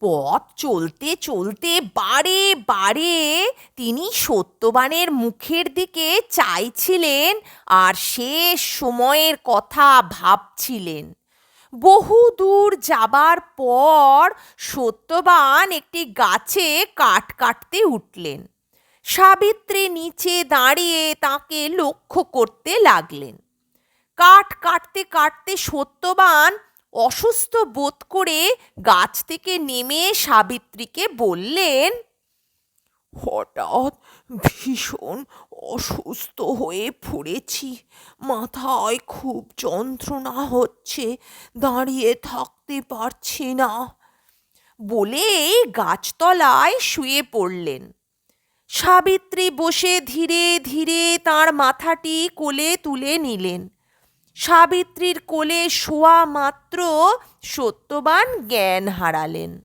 পথ চলতে চলতে বারে বারে তিনি সত্যবানের মুখের দিকে চাইছিলেন আর শেষ সময়ের কথা ভাবছিলেন। বহু দূর যাবার পর সত্যবান একটি গাছে কাঠ কাটতে উঠলেন। সাবিত্রী নিচে দাঁড়িয়ে তাকে লক্ষ্য করতে লাগলেন। কাঠ কাটতে কাটতে সত্যবান অসুস্থ বোধ করে গাছ থেকে নেমে সাবিত্রীকে বললেন, হঠাৎ ভীষণ অসুস্থ হয়ে পড়েছি। মাথায় খুব যন্ত্রণা হচ্ছে, দাঁড়িয়ে থাকতে পারছি না। বলেই গাছতলায় শুয়ে পড়লেন। সাবিত্রী বসে ধীরে ধীরে তার মাথাটি কোলে তুলে নিলেন। সাবিত্রীর কোলে শোয়া মাত্র সত্যবান জ্ঞান হারালেন।